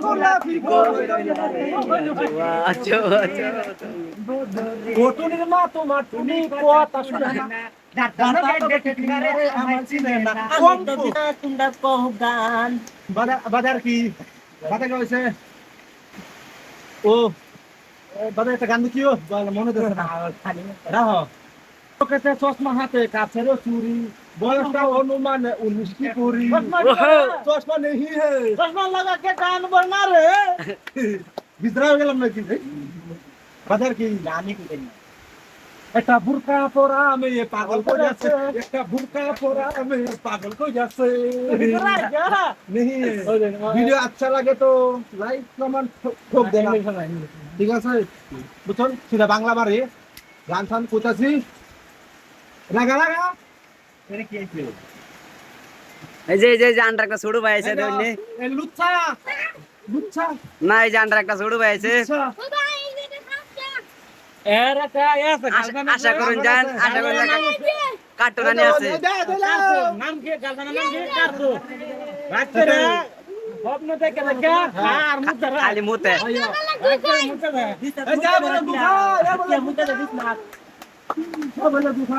গোলাপি আচ্ছা আচ্ছা। মা তোমার তুমি কথা শোনা বাজার কি? বাজার কি হয়েছে? ও বাজার একটা গান দেখিও মনে না। রাহ। চোখেতে চশমা হাতে কাছেরও চুরি। বয়সটা অনুমান উনিশ কি কুড়ি। চশমা নেই হে। চশমা লাগা কে টান বলনা রে? বিদ্রা গেলাম নাকি বাজার কি? জানি কি একটা বুরকা পরা আমি পাগল কই যাচ্ছে একটা বুরকা পরা মেয়ে পাগল কই যাচ্ছে ভিডিও আচ্ছা লাগে তো লাইক কমেন্ট খুব দেন। আচ্ছা, ঠিক আছে। বুঝছেন? সেটা বাংলা বারে গান টান কোথাছি লাগা এই যে এই যে এই যে আন্ডার একটা ছোট ভাই আছে ধরনে এই লুচ্ছা লুচ্ছা। না এই যে আন্ডার একটা ছোট ভাই আছে। আশা- আশা করুন যান আশা করুন কার্টুন আছে। দে, দে, দে। নাম কি গালদানা নাম কি? কারতো রাখতে রে। স্বপ্ন দেখে দেখে আর মুতে খালি মুতে মুতে Sao tự nhập kịp?